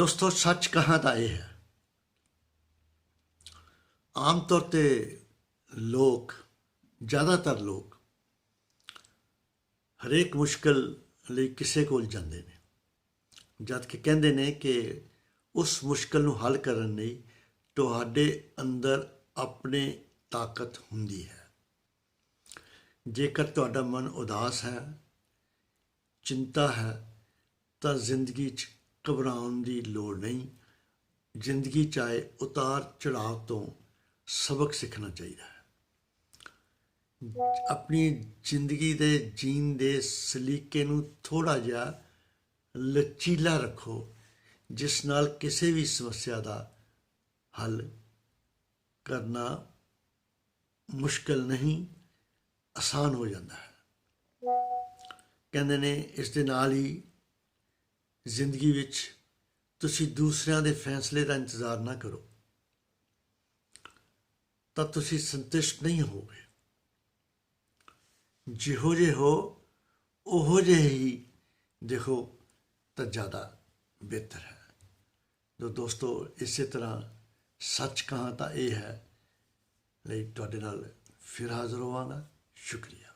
ਦੋਸਤੋ, ਸੱਚ ਕਹਾਂ ਤਾਂ ਇਹ ਹੈ? ਆਮ ਤੌਰ ਤੇ ਲੋਕ, ਜ਼ਿਆਦਾਤਰ ਲੋਕ, ਹਰੇਕ ਮੁਸ਼ਕਲ ਲਈ ਕਿਸੇ ਕੋਲ ਜਾਂਦੇ ਨੇ। ਜਦ ਕਿ ਕਹਿੰਦੇ ਨੇ ਕਿ ਉਸ ਮੁਸ਼ਕਲ ਨੂੰ ਹੱਲ ਕਰਨ ਲਈ ਤੁਹਾਡੇ ਅੰਦਰ ਆਪਣੇ ਤਾਕਤ ਹੁੰਦੀ ਹੈ। ਜੇਕਰ ਤੁਹਾਡਾ ਮਨ ਉਦਾਸ ਹੈ, ਚਿੰਤਾ ਹੈ, ਤਾਂ ਜ਼ਿੰਦਗੀ 'ਚ ਘਬਰਾਉਣ ਦੀ ਲੋੜ ਨਹੀਂ। ਜ਼ਿੰਦਗੀ ਚਾਹੇ ਉਤਾਰ ਚੜਾਅ ਤੋਂ ਸਬਕ ਸਿੱਖਣਾ ਚਾਹੀਦਾ ਹੈ। ਆਪਣੀ ਜ਼ਿੰਦਗੀ ਦੇ ਜੀਣ ਦੇ ਸਲੀਕੇ ਨੂੰ ਥੋੜਾ ਜਿਹਾ ਲਚੀਲਾ ਰੱਖੋ, ਜਿਸ ਨਾਲ ਕਿਸੇ ਵੀ ਸਮੱਸਿਆ ਦਾ ਹੱਲ ਕਰਨਾ ਮੁਸ਼ਕਲ ਨਹੀਂ, ਆਸਾਨ ਹੋ ਜਾਂਦਾ ਹੈ। ਕਹਿੰਦੇ ਨੇ, ਇਸ ਦੇ ਨਾਲ ਹੀ ਜ਼ਿੰਦਗੀ ਵਿੱਚ ਤੁਸੀਂ ਦੂਸਰਿਆਂ ਦੇ ਫੈਸਲੇ ਦਾ ਇੰਤਜ਼ਾਰ ਨਾ ਕਰੋ। ਤਾਂ ਤੁਸੀਂ ਸੰਤੁਸ਼ਟ ਨਹੀਂ ਹੋਗੇ ਜਿਹੋ ਜਿਹੇ ਹੋ, ਉਹੋ ਜਿਹੇ ਹੀ ਦੇਖੋ ਤਾਂ ਜ਼ਿਆਦਾ ਬਿਹਤਰ ਹੈ। ਜੋ ਦੋਸਤੋ, ਇਸੇ ਤਰ੍ਹਾਂ ਸੱਚ ਕਹਾਂ ਤਾਂ ਇਹ ਹੈ, ਲਈ ਤੁਹਾਡੇ ਨਾਲ ਫਿਰ ਹਾਜ਼ਰ ਹੋਵਾਂਗਾ। ਸ਼ੁਕਰੀਆ।